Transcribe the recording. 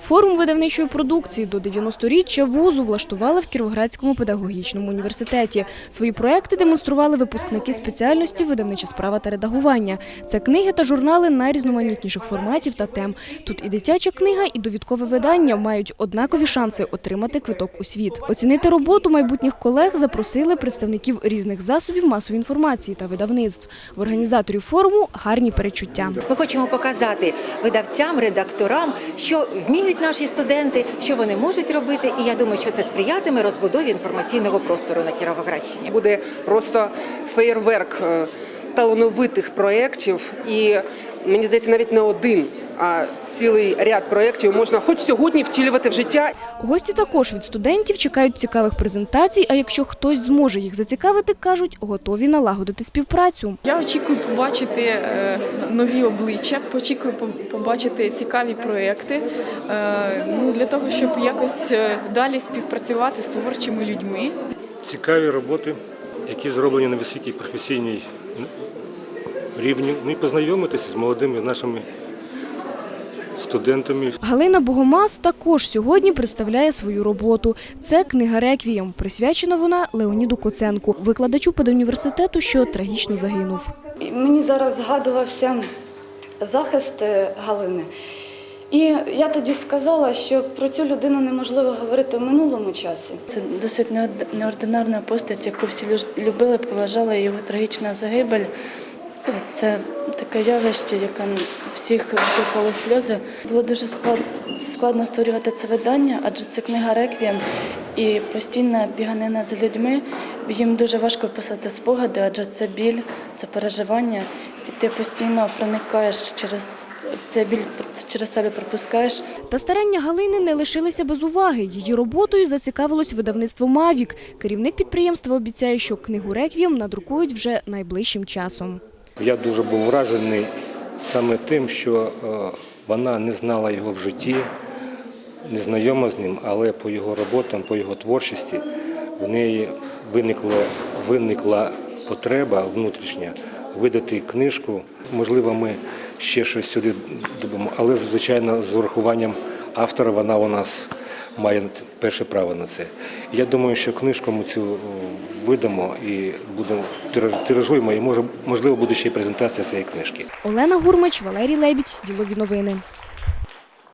Форум видавничої продукції до 90-річчя вузу влаштували в Кіровоградському педагогічному університеті. Свої проекти демонстрували випускники спеціальності видавнича справа та редагування. Це книги та журнали найрізноманітніших форматів та тем. Тут і дитяча книга, і довідкове видання мають однакові шанси отримати квиток у світ. Оцінити роботу майбутніх колег запросили представників різних засобів масової інформації та видавництв. В організаторів форуму гарні перечуття. Ми хочемо показати видавцям, редакторам, що вміють наші студенти, що вони можуть робити. І я думаю, що це сприятиме розбудові інформаційного простору на Кіровоградщині. буде просто феєрверк е, талановитих проєктів. І мені здається, навіть не один, а цілий ряд проєктів можна хоч сьогодні втілювати в життя. Гості також від студентів чекають цікавих презентацій, а якщо хтось зможе їх зацікавити, кажуть, готові налагодити співпрацю. Я очікую побачити е, нові обличчя, очікую побачити цікаві проекти е, ну, для того, щоб якось е, далі співпрацювати з творчими людьми. цікаві роботи, які зроблені на високій професійній рівні. Ну і познайомитися з молодими нашими студентами. Галина Богомаз також сьогодні представляє свою роботу. Це книга «Реквієм». Присвячена вона Леоніду Коценку, викладачу педуніверситету, що трагічно загинув. Мені зараз згадувався захист е, Галини. І я тоді сказала, що про цю людину неможливо говорити в минулому часі. Це досить неординарна постать, яку всі любили, поважали. Його трагічна загибель. Це таке явище, яке всіх викликало сльози. Було дуже складно створювати це видання, адже це книга реквієм і постійна біганина за людьми. Їм дуже важко писати спогади, адже це біль, це переживання, і ти постійно проникаєш через цей біль, через себе пропускаєш. Та старання Галини не лишилися без уваги. Її роботою зацікавилось видавництво «Мавік». Керівник підприємства обіцяє, що книгу «Реквієм» надрукують вже найближчим часом. Я дуже був вражений саме тим, що е, вона не знала його в житті, не знайома з ним, але по його роботам, по його творчості в неї виникла, виникла потреба внутрішня видати книжку. Можливо, ми ще щось сюди додамо, але звичайно з урахуванням автора вона у нас має перше право на це. Я думаю, що книжку ми цю видамо і будемо тираж- тиражуємо, і може, можливо буде ще й презентація цієї книжки. Олена Гурмач, Валерій Лебідь. Ділові новини.